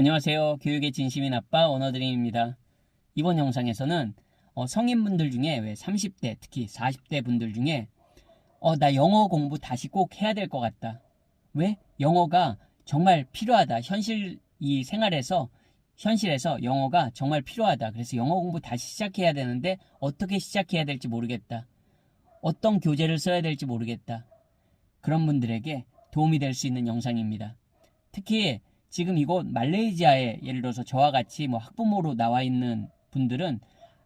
안녕하세요. 교육의 진심인 아빠 원어드림입니다. 이번 영상에서는 어, 성인분들 중에 왜 30대 특히 40대 분들 중에 어, 나 영어 공부 다시 꼭 해야 될 것 같다. 왜? 영어가 정말 필요하다. 현실 이 생활에서 현실에서 영어가 정말 필요하다. 그래서 영어 공부 다시 시작해야 되는데 어떻게 시작해야 될지 모르겠다. 어떤 교재를 써야 될지 모르겠다. 그런 분들에게 도움이 될 수 있는 영상입니다. 특히 지금 이곳 말레이시아에 예를 들어서 저와 같이 뭐 학부모로 나와 있는 분들은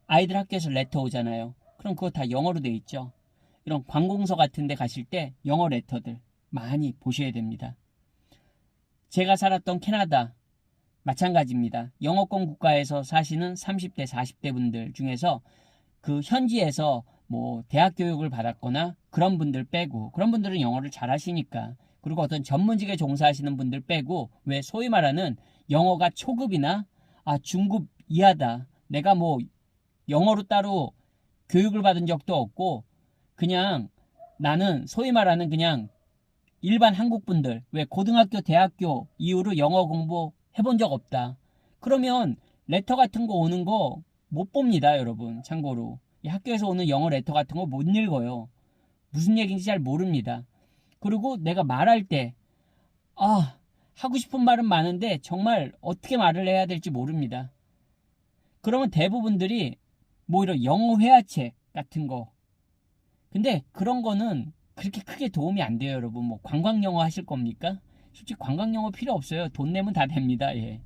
아이들 학교에서 레터 오잖아요. 그럼 그거 다 영어로 돼 있죠. 이런 관공서 같은 데 가실 때 영어 레터들 많이 보셔야 됩니다. 제가 살았던 캐나다 마찬가지입니다. 영어권 국가에서 사시는 30대, 40대 분들 중에서 그 현지에서 뭐 대학 교육을 받았거나 그런 분들 빼고 그런 분들은 영어를 잘 하시니까 그리고 어떤 전문직에 종사하시는 분들 빼고 왜 소위 말하는 영어가 초급이나 아 중급 이하다. 내가 뭐 영어로 따로 교육을 받은 적도 없고 그냥 나는 소위 말하는 그냥 일반 한국 분들 왜 고등학교 대학교 이후로 영어 공부 해본 적 없다. 그러면 레터 같은 거 오는 거 못 봅니다 여러분 참고로. 이 학교에서 오는 영어 레터 같은 거 못 읽어요. 무슨 얘기인지 잘 모릅니다 그리고 내가 말할 때, 아, 하고 싶은 말은 많은데 정말 어떻게 말을 해야 될지 모릅니다. 그러면 대부분들이 뭐 이런 영어 회화책 같은 거. 근데 그런 거는 그렇게 크게 도움이 안 돼요, 여러분. 뭐 관광 영어 하실 겁니까? 솔직히 관광 영어 필요 없어요. 돈 내면 다 됩니다. 예.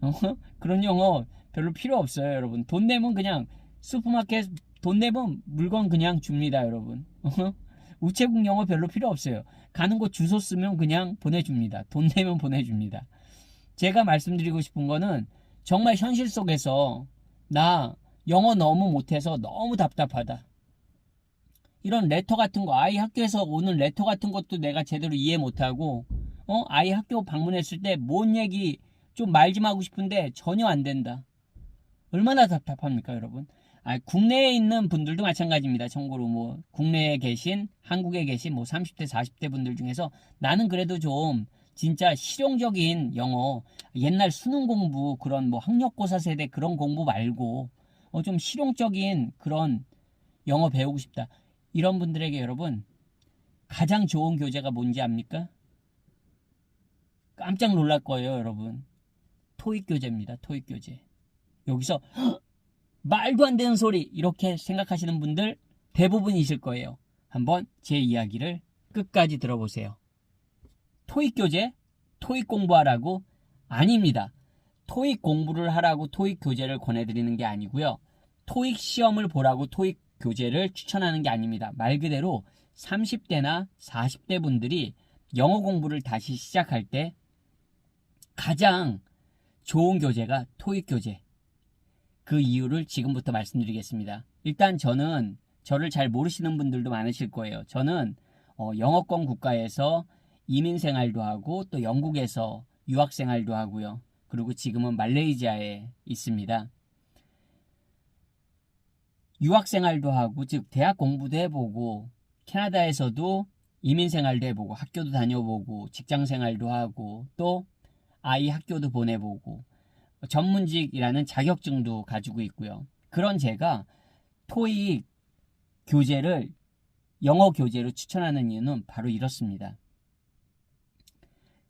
어? 그런 영어 별로 필요 없어요, 여러분. 돈 내면 그냥 슈퍼마켓 돈 내면 물건 그냥 줍니다, 여러분. 어? 우체국 영어 별로 필요 없어요. 가는 곳 주소 쓰면 그냥 보내줍니다. 돈 내면 보내줍니다. 제가 말씀드리고 싶은 거는 정말 현실 속에서 나 영어 너무 못해서 너무 답답하다. 이런 레터 같은 거, 아이 학교에서 오는 레터 같은 것도 내가 제대로 이해 못하고, 어? 아이 학교 방문했을 때 뭔 얘기 좀 말 좀 하고 싶은데 전혀 안 된다. 얼마나 답답합니까, 여러분? 아, 국내에 있는 분들도 마찬가지입니다. 참고로 뭐 국내에 계신 한국에 계신 뭐 30대 40대 분들 중에서 나는 그래도 좀 진짜 실용적인 영어 옛날 수능 공부 그런 뭐 학력고사 세대 그런 공부 말고 어, 좀 실용적인 그런 영어 배우고 싶다. 이런 분들에게 여러분 가장 좋은 교재가 뭔지 압니까? 깜짝 놀랄 거예요, 여러분. 토익 교재입니다. 토익 교재. 여기서 말도 안 되는 소리 이렇게 생각하시는 분들 대부분이실 거예요. 한번 제 이야기를 끝까지 들어보세요. 토익 교재, 토익 공부하라고 아닙니다. 토익 공부를 하라고 토익 교재를 권해드리는 게 아니고요. 토익 시험을 보라고 토익 교재를 추천하는 게 아닙니다. 말 그대로 30대나 40대 분들이 영어 공부를 다시 시작할 때 가장 좋은 교재가 토익 교재. 그 이유를 지금부터 말씀드리겠습니다. 일단 저는 저를 잘 모르시는 분들도 많으실 거예요. 저는 어, 영어권 국가에서 이민 생활도 하고 또 영국에서 유학 생활도 하고요. 그리고 지금은 말레이시아에 있습니다. 유학 생활도 하고 즉 대학 공부도 해보고 캐나다에서도 이민 생활도 해보고 학교도 다녀보고 직장 생활도 하고 또 아이 학교도 보내보고 전문직이라는 자격증도 가지고 있고요. 그런 제가 토익 교재를 영어 교재로 추천하는 이유는 바로 이렇습니다.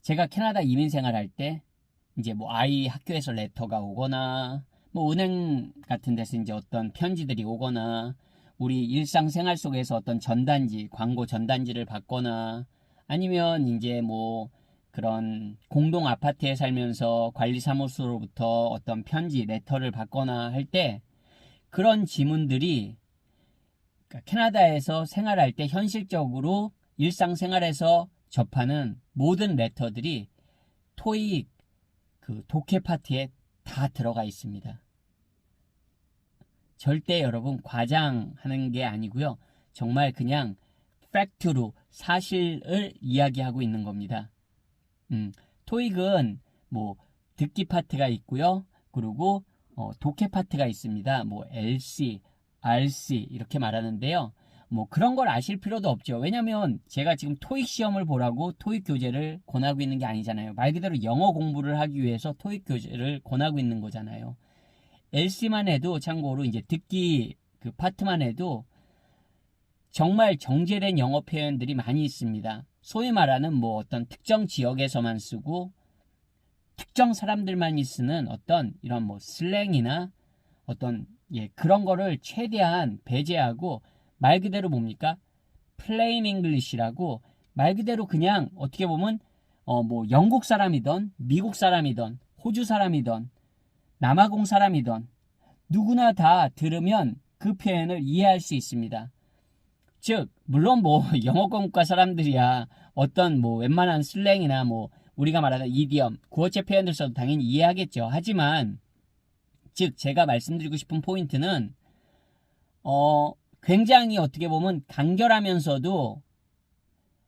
제가 캐나다 이민 생활할 때 이제 뭐 아이 학교에서 레터가 오거나 뭐 은행 같은 데서 이제 어떤 편지들이 오거나 우리 일상생활 속에서 어떤 전단지, 광고 전단지를 받거나 아니면 이제 뭐 그런 공동 아파트에 살면서 관리사무소로부터 어떤 편지, 레터를 받거나 할 때 그런 지문들이 그러니까 캐나다에서 생활할 때 현실적으로 일상생활에서 접하는 모든 레터들이 토익 그 독해 파트에 다 들어가 있습니다. 절대 여러분 과장하는 게 아니고요. 정말 그냥 팩트로 사실을 이야기하고 있는 겁니다. 음, 토익은 뭐 듣기 파트가 있고요. 그리고 어, 독해 파트가 있습니다. 뭐 LC, RC 이렇게 말하는데요. 뭐 그런 걸 아실 필요도 없죠. 왜냐면 제가 지금 토익 시험을 보라고 토익 교재를 권하고 있는 게 아니잖아요. 말 그대로 영어 공부를 하기 위해서 토익 교재를 권하고 있는 거잖아요. LC만 해도 참고로 이제 듣기 그 파트만 해도 정말 정제된 영어 표현들이 많이 있습니다. 소위 말하는 뭐 어떤 특정 지역에서만 쓰고 특정 사람들만이 쓰는 어떤 이런 뭐 슬랭이나 어떤 예 그런 거를 최대한 배제하고 말 그대로 뭡니까? 플레인 잉글리시라고 말 그대로 그냥 어떻게 보면 어 뭐 영국 사람이던 미국 사람이던 호주 사람이던 남아공 사람이던 누구나 다 들으면 그 표현을 이해할 수 있습니다. 즉 물론 뭐 영어 공과 사람들이야 어떤 뭐 웬만한 슬랭이나 뭐 우리가 말하는 이디엄 구어체 표현들 써도 당연히 이해하겠죠. 하지만 즉 제가 말씀드리고 싶은 포인트는 어 굉장히 어떻게 보면 간결하면서도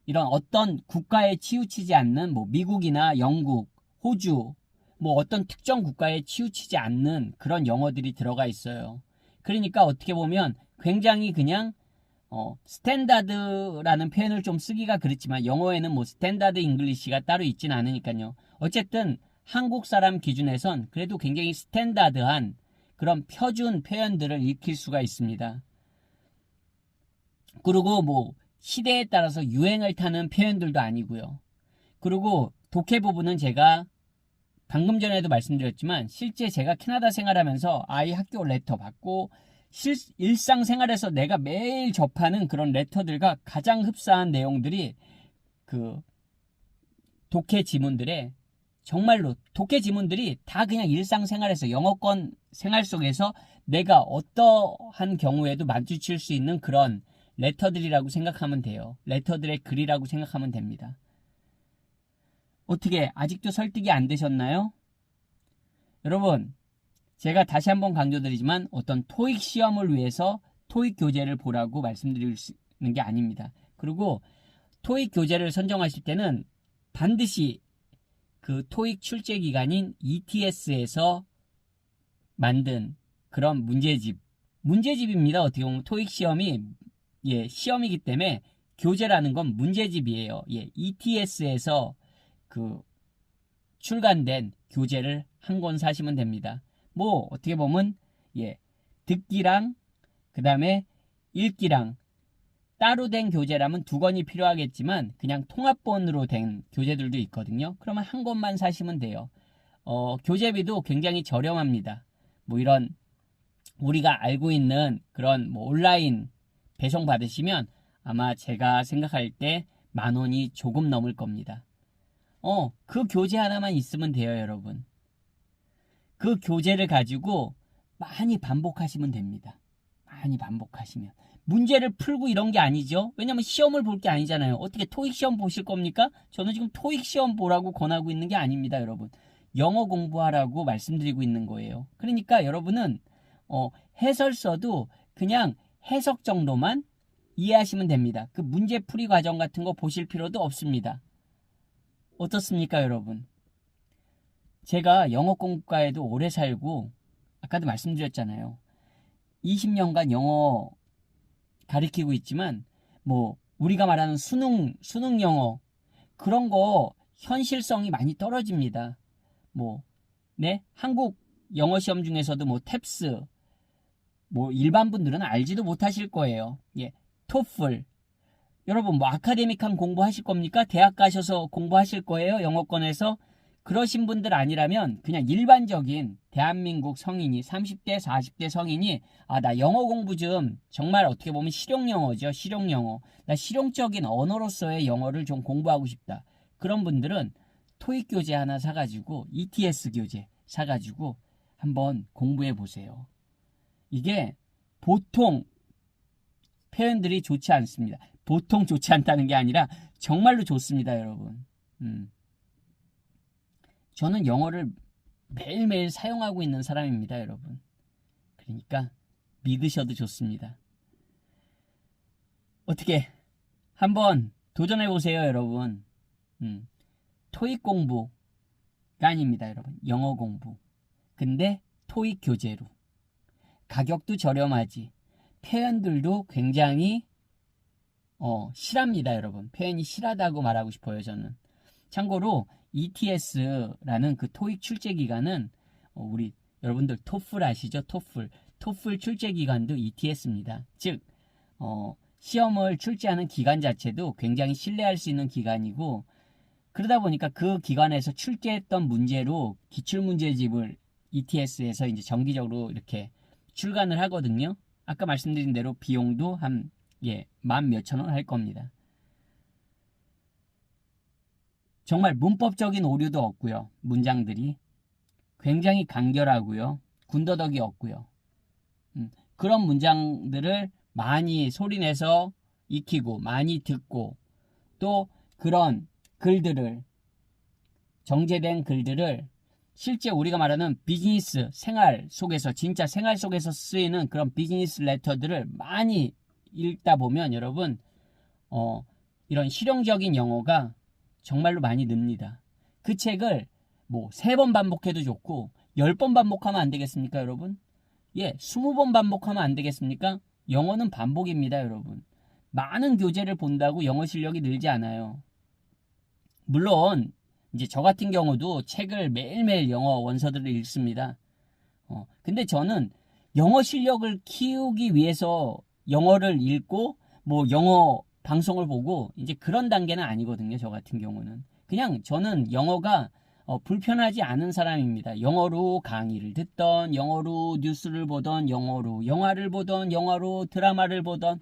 이런 어떤 국가에 치우치지 않는 뭐 미국이나 영국, 호주 뭐 어떤 특정 국가에 치우치지 않는 그런 영어들이 들어가 있어요. 그러니까 어떻게 보면 굉장히 그냥 어, 스탠다드라는 표현을 좀 쓰기가 그렇지만 영어에는 뭐 스탠다드 잉글리시가 따로 있진 않으니까요. 어쨌든 한국 사람 기준에선 그래도 굉장히 스탠다드한 그런 표준 표현들을 익힐 수가 있습니다. 그리고 뭐 시대에 따라서 유행을 타는 표현들도 아니고요. 그리고 독해 부분은 제가 방금 전에도 말씀드렸지만 실제 제가 캐나다 생활하면서 아이 학교 레터 받고 실, 일상생활에서 내가 매일 접하는 그런 레터들과 가장 흡사한 내용들이 그 독해 지문들에 정말로 독해 지문들이 다 그냥 일상생활에서 영어권 생활 속에서 내가 어떠한 경우에도 마주칠 수 있는 그런 레터들이라고 생각하면 돼요. 레터들의 글이라고 생각하면 됩니다. 어떻게 아직도 설득이 안 되셨나요? 여러분, 제가 다시 한번 강조드리지만 어떤 토익 시험을 위해서 토익 교재를 보라고 말씀드리는 게 아닙니다. 그리고 토익 교재를 선정하실 때는 반드시 그 토익 출제 기관인 ETS에서 만든 그런 문제집, 문제집입니다. 어떻게 보면 토익 시험이 예, 시험이기 때문에 교재라는 건 문제집이에요. 예, ETS에서 그 출간된 교재를 한 권 사시면 됩니다. 뭐 어떻게 보면 예 듣기랑 그 다음에 읽기랑 따로 된 교재라면 두 권이 필요하겠지만 그냥 통합본으로 된 교재들도 있거든요. 그러면 한 권만 사시면 돼요. 어, 교재비도 굉장히 저렴합니다. 뭐 이런 우리가 알고 있는 그런 뭐 온라인 배송 받으시면 아마 제가 생각할 때 만 원이 조금 넘을 겁니다. 어, 그 교재 하나만 있으면 돼요, 여러분. 그 교재를 가지고 많이 반복하시면 됩니다. 많이 반복하시면. 문제를 풀고 이런 게 아니죠. 왜냐면 시험을 볼 게 아니잖아요. 어떻게 토익 시험 보실 겁니까? 저는 지금 토익 시험 보라고 권하고 있는 게 아닙니다, 여러분. 영어 공부하라고 말씀드리고 있는 거예요. 그러니까 여러분은 어, 해설서도 그냥 해석 정도만 이해하시면 됩니다. 그 문제 풀이 과정 같은 거 보실 필요도 없습니다. 어떻습니까, 여러분? 제가 영어 공과에도 오래 살고 아까도 말씀드렸잖아요. 20년간 영어 가르치고 있지만 뭐 우리가 말하는 수능 수능 영어 그런 거 현실성이 많이 떨어집니다. 뭐 네, 한국 영어 시험 중에서도 뭐 탭스 뭐 일반 분들은 알지도 못하실 거예요. 예. 토플 여러분 뭐 아카데믹한 공부하실 겁니까? 대학 가셔서 공부하실 거예요? 영어권에서 그러신 분들 아니라면 그냥 일반적인 대한민국 성인이 30대 40대 성인이 아 나 영어 공부 좀 정말 어떻게 보면 실용 영어죠 실용 영어. 나 실용적인 언어로서의 영어를 좀 공부하고 싶다. 그런 분들은 토익 교재 하나 사가지고 ETS 교재 사가지고 한번 공부해 보세요. 이게 보통 표현들이 좋지 않습니다. 보통 좋지 않다는 게 아니라 정말로 좋습니다 여러분. 음. 저는 영어를 매일매일 사용하고 있는 사람입니다, 여러분. 그러니까 믿으셔도 좋습니다. 어떻게 한번 도전해 보세요, 여러분. 음, 토익 공부가 아닙니다, 여러분. 영어 공부. 근데 토익 교재로. 가격도 저렴하지. 표현들도 굉장히 어, 실합니다, 여러분. 표현이 실하다고 말하고 싶어요, 저는. 참고로 ETS라는 그 토익 출제 기간은 어, 우리 여러분들 토플 아시죠? 토플. 토플 출제 기간도 ETS입니다. 즉 어, 시험을 출제하는 기간 자체도 굉장히 신뢰할 수 있는 기간이고 그러다 보니까 그 기관에서 출제했던 문제로 기출 문제집을 ETS에서 이제 정기적으로 이렇게 출간을 하거든요. 아까 말씀드린 대로 비용도 한 예, 만 몇천 원 할 겁니다. 정말 문법적인 오류도 없고요. 문장들이 굉장히 간결하고요. 군더더기 없고요. 음, 그런 문장들을 많이 소리내서 익히고 많이 듣고 또 그런 글들을 정제된 글들을 실제 우리가 말하는 비즈니스 생활 속에서 진짜 생활 속에서 쓰이는 그런 비즈니스 레터들을 많이 읽다 보면 여러분 어, 이런 실용적인 영어가 정말로 많이 늡니다. 그 책을 뭐 세 번 반복해도 좋고 열 번 반복하면 안 되겠습니까, 여러분? 예, 스무 번 반복하면 안 되겠습니까? 영어는 반복입니다, 여러분. 많은 교재를 본다고 영어 실력이 늘지 않아요. 물론 이제 저 같은 경우도 책을 매일매일 영어 원서들을 읽습니다. 어, 근데 저는 영어 실력을 키우기 위해서 영어를 읽고 뭐 영어 방송을 보고 이제 그런 단계는 아니거든요. 저 같은 경우는 그냥 저는 영어가 어, 불편하지 않은 사람입니다. 영어로 강의를 듣던, 영어로 뉴스를 보던, 영어로 영화를 보던, 영어로 드라마를 보던.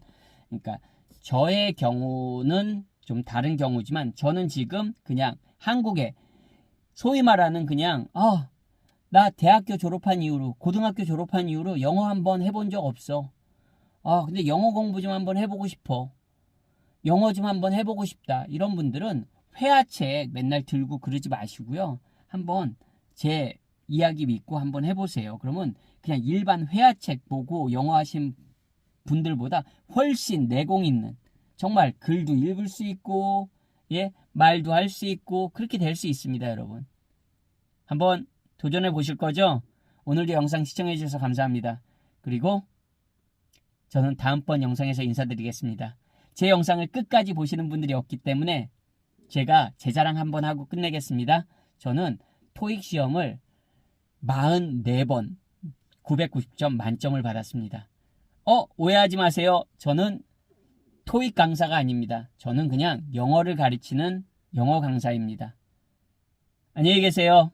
그러니까 저의 경우는 좀 다른 경우지만 저는 지금 그냥 한국에 소위 말하는 그냥 아, 나 대학교 졸업한 이후로 고등학교 졸업한 이후로 영어 한번 해본 적 없어. 아, 근데 영어 공부 좀 한번 해보고 싶어. 영어 좀 한번 해보고 싶다. 이런 분들은 회화책 맨날 들고 그러지 마시고요. 한번 제 이야기 믿고 한번 해보세요. 그러면 그냥 일반 회화책 보고 영어 하신 분들보다 훨씬 내공 있는 정말 글도 읽을 수 있고 예 말도 할 수 있고 그렇게 될 수 있습니다, 여러분. 한번 도전해 보실 거죠? 오늘도 영상 시청해 주셔서 감사합니다. 그리고 저는 다음번 영상에서 인사드리겠습니다. 제 영상을 끝까지 보시는 분들이 없기 때문에 제가 제 자랑 한번 하고 끝내겠습니다. 저는 토익 시험을 44번 990점 만점을 받았습니다. 어, 오해하지 마세요. 저는 토익 강사가 아닙니다. 저는 그냥 영어를 가르치는 영어 강사입니다. 안녕히 계세요.